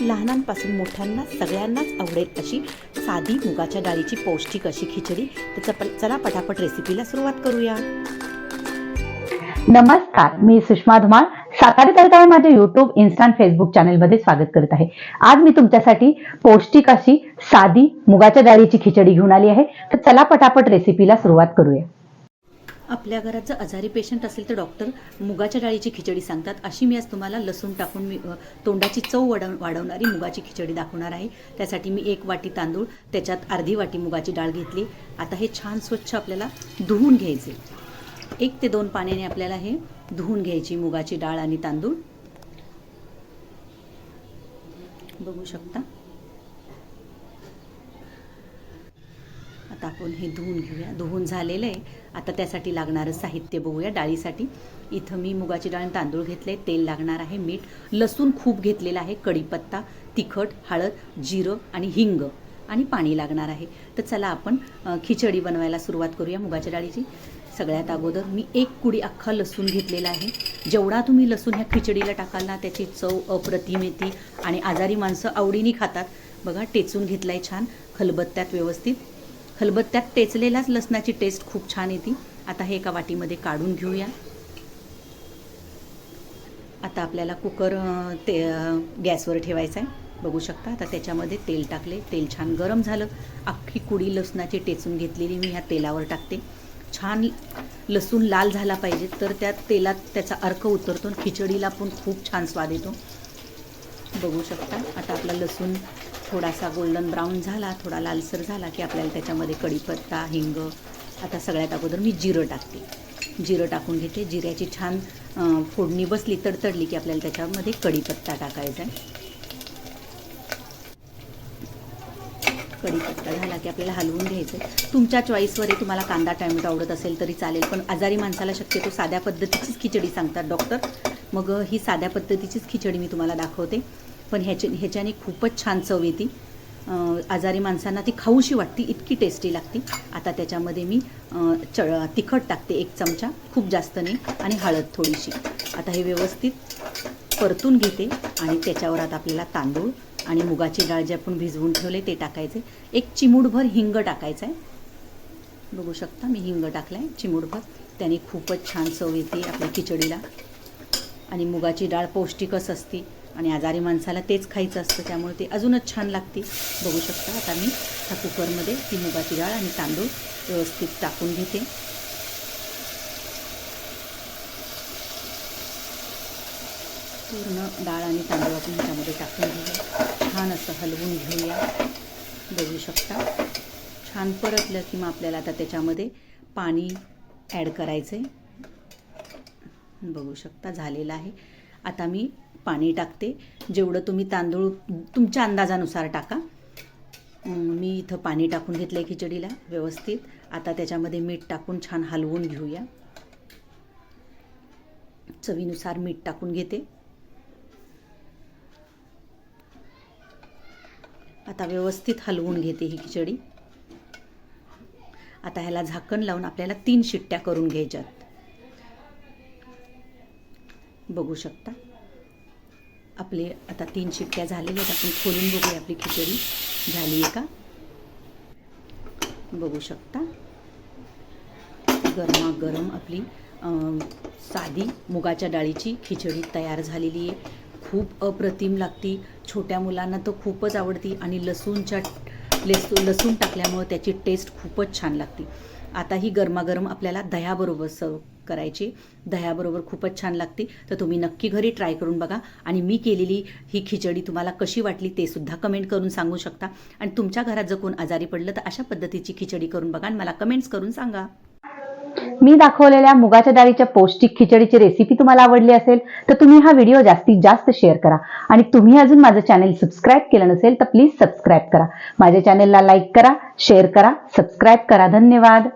लहानांपासून मोठ्यांना सगळ्यांनाच आवडेल अशी साधी मुगाच्या डाळीची पौष्टिक अशी खिचडी. तर चला पटापट रेसिपीला सुरुवात करूया. नमस्कार मी सुषमा धुमाळ. सातारा तळताळे माझ्या युट्यूब इन्स्टा फेसबुक चॅनलमध्ये स्वागत करत आहे. आज मी तुमच्यासाठी पौष्टिक अशी साधी मुगाच्या डाळीची खिचडी घेऊन आली आहे. तर चला पटापट रेसिपीला सुरुवात करूया. आपल्या घरात जर आजारी पेशंट असेल तर डॉक्टर मुगाच्या डाळीची खिचडी सांगतात. अशी मी आज तुम्हाला लसूण टाकून मी तोंडाची चव वाढव वाढवणारी मुगाची खिचडी दाखवणार आहे. त्यासाठी मी एक वाटी तांदूळ त्याच्यात अर्धी वाटी मुगाची डाळ घेतली. आता हे छान स्वच्छ आपल्याला धुवून घ्यायचे. एक ते दोन पाण्याने आपल्याला हे धुवून घ्यायची मुगाची डाळ आणि तांदूळ. बघू शकता. आता आपण हे धुवून घेऊया. धुवून झालेलं आहे. आता त्यासाठी लागणारं साहित्य बघूया डाळीसाठी. इथं मी मुगाची डाळ आणि तांदूळ घेतले तेल लागणार आहे मीठ लसूण खूप घेतलेलं आहे कढीपत्ता तिखट हळद जिरं आणि हिंग आणि पाणी लागणार आहे. तर चला आपण खिचडी बनवायला सुरुवात करूया मुगाच्या डाळीची. सगळ्यात अगोदर मी एक कुडी अख्खा लसूण घेतलेला आहे. जेवढा तुम्ही लसूण ह्या खिचडीला टाकाल ना त्याची चव अप्रतिम येते आणि आजारी माणसं आवडीने खातात. बघा टेचून घेतलाय छान. खलबत्त्यात व्यवस्थित. खलबत्त्यात टेचलेलाच लसणाची टेस्ट खूप छान येते. आता हे एका वाटीमध्ये काढून घेऊया. आता आपल्याला कुकर ते गॅसवर ठेवायचा आहे. बघू शकता आता त्याच्यामध्ये तेल टाकले. तेल छान गरम झालं. अख्खी कुडी लसणाची टेचून घेतलेली मी ह्या तेलावर टाकते. छान लसूण लाल झाला पाहिजे तर त्या तेलात त्याचा अर्क उतरतो खिचडीला पण खूप छान स्वाद येतो. बघू शकता. आता आपला लसूण थोडासा गोल्डन ब्राऊन झाला थोडा लालसर झाला की आपल्याला त्याच्यामध्ये कढीपत्ता हिंग आता सगळ्यात अगोदर मी जिरं टाकते. जिरं टाकून घेते. जिऱ्याची छान फोडणी बसली तडतडली की आपल्याला त्याच्यामध्ये कढीपत्ता टाकायचा आहे. कढीपत्ता झाला की आपल्याला हलवून घ्यायचं आहे. तुमच्या चॉईसवर आहे तुम्हाला कांदा टॅमॅटो आवडत असेल तरी चालेल पण आजारी माणसाला शक्यतो साध्या पद्धतीचीच खिचडी सांगतात डॉक्टर मग ही साध्या पद्धतीचीच खिचडी मी तुम्हाला दाखवते. पण ह्याच्या ह्याच्याने खूपच छान चव येते. आजारी माणसांना ती खाऊशी वाटते इतकी टेस्टी लागते. आता त्याच्यामध्ये मी च तिखट टाकते एक चमचा खूप जास्त नाही आणि हळद थोडीशी. आता हे व्यवस्थित परतून घेते आणि त्याच्यावर आता आपल्याला तांदूळ आणि मुगाची डाळ जे आपण भिजवून ठेवले ते टाकायचे. एक चिमूटभर हिंग टाकायचं आहे बघू शकता मी हिंग टाकला आहे चिमूटभर. त्याने खूपच छान चव येते आपल्या खिचडीला. आणि मुगाची डाळ पौष्टिकच असते. आणि आजारी माणसाला तेच खायचं असतं त्यामुळे ते अजूनच छान लागते. बघू शकता आता मी ह्या कुकरमध्ये ती मुगाची डाळ आणि तांदूळ व्यवस्थित टाकून घेते. पूर्ण डाळ आणि तांदूळ आपण ह्याच्यामध्ये टाकून घेऊया. छान असं हलवून घेऊया. बघू शकता छान परतलं की मग आपल्याला आता त्याच्यामध्ये पाणी ॲड करायचं आहे बघू शकता झालेलं आहे. आता मी पाणी टाकते. जेवढं तुम्ही तांदूळ तुमच्या अंदाजानुसार टाका. मी इथं पाणी टाकून घेतलं आहे खिचडीला व्यवस्थित. आता त्याच्यामध्ये मीठ टाकून छान हलवून घेऊया. चवीनुसार मीठ टाकून घेते. आता व्यवस्थित हलवून घेते ही खिचडी. आता ह्याला झाकण लावून आपल्याला तीन शिट्ट्या करून घ्यायच्यात. बघू शकता. आपले आता तीन शिट्ट्या झालेल्या आहेत. आपण खोलून बघूया आपली खिचडी. झाली आहे का? बघू शकता. गरमागरम आपली साधी मुगाच्या डाळीची खिचडी तयार झालेली आहे. खूप अप्रतिम लागती. छोट्या मुलांना तर खूपच आवडती आणि लसूणच्या लसू लसूण टाकल्यामुळं त्याची टेस्ट खूपच छान लागते. आता ही गरमागरम आपल्याला दह्याबरोबर सर्व करायची. दह्याबरोबर खूपच छान लागते. तर तुम्ही नक्की घरी ट्राय करून बघा. आणि मी केलेली ही खिचडी तुम्हाला कशी वाटली ते सुद्धा कमेंट करून सांगू शकता. आणि तुमच्या घरात जर कोण आजारी पडलं तर अशा पद्धतीची खिचडी करून बघा आणि मला कमेंट्स करून सांगा. मी दाखवलेल्या मुगाच्या डाळीच्या पौष्टिक खिचडीची रेसिपी तुम्हाला आवडली असेल तर तुम्ही हा व्हिडिओ जास्तीत जास्त शेअर करा. आणि तुम्ही अजून माझं चॅनल सबस्क्राईब केलं नसेल तर प्लीज सबस्क्राईब करा. माझ्या चॅनलला लाईक करा शेअर करा सबस्क्राईब करा. धन्यवाद.